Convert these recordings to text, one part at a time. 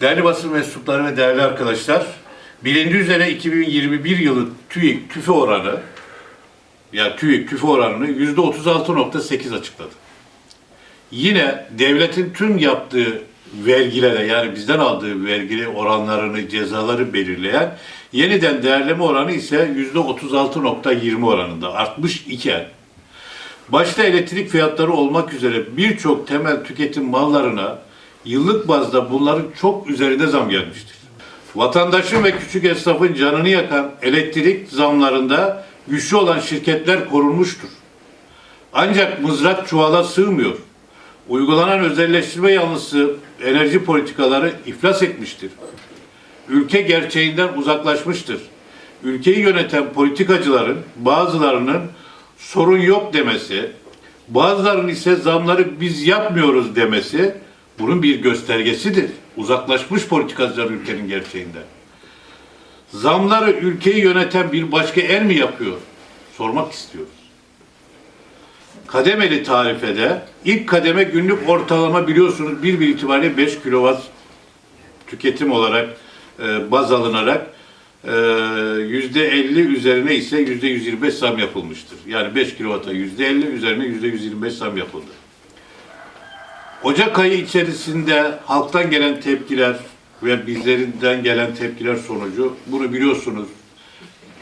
Değerli basın mensupları ve değerli arkadaşlar, bilindiği üzere 2021 yılı TÜİK tüfe oranı, ya TÜİK tüfe oranını %36.8 açıkladı. Yine devletin tüm yaptığı vergilere yani bizden aldığı vergi oranlarını, cezaları belirleyen yeniden değerleme oranı ise %36.20 oranında artmış iken Başta elektrik fiyatları olmak üzere birçok temel tüketim mallarına yıllık bazda bunların çok üzerinde zam gelmiştir. Vatandaşın ve küçük esnafın canını yakan elektrik zamlarında güçlü olan şirketler korunmuştur. Ancak mızrak çuvala sığmıyor. Uygulanan özelleştirme yanlısı enerji politikaları iflas etmiştir. Ülke gerçeğinden uzaklaşmıştır. Ülkeyi yöneten politikacıların bazılarının sorun yok demesi, bazılarının ise zamları biz yapmıyoruz demesi bunun bir göstergesidir. Uzaklaşmış politikacılar ülkenin gerçeğinden. Zamları ülkeyi yöneten bir başka el mi yapıyor? Sormak istiyoruz. Kademeli tarifede ilk kademe günlük ortalama biliyorsunuz bir bir itibariyle 5 kilowatt tüketim olarak e, baz alınarak e, yüzde 50 üzerine ise yüzde 125 zam yapılmıştır. Yani 5 kilovata yüzde 50 üzerine yüzde 125 zam yapıldı. Ocak ayı içerisinde halktan gelen tepkiler ve bizlerinden gelen tepkiler sonucu bunu biliyorsunuz.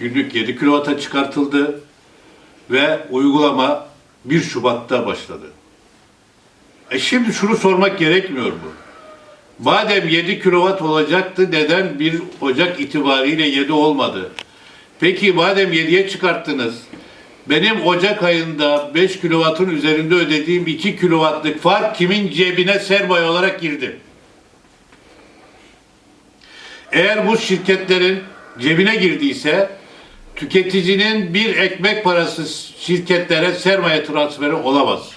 Günlük 7 kilovata çıkartıldı ve uygulama 1 Şubat'ta başladı. E şimdi şunu sormak gerekmiyor mu? Madem 7 kilowatt olacaktı neden 1 Ocak itibariyle 7 olmadı? Peki madem 7'ye çıkarttınız, benim Ocak ayında 5 kilowattın üzerinde ödediğim 2 kilowattlık fark kimin cebine sermaye olarak girdi? Eğer bu şirketlerin cebine girdiyse tüketicinin bir ekmek parası şirketlere sermaye transferi olamaz.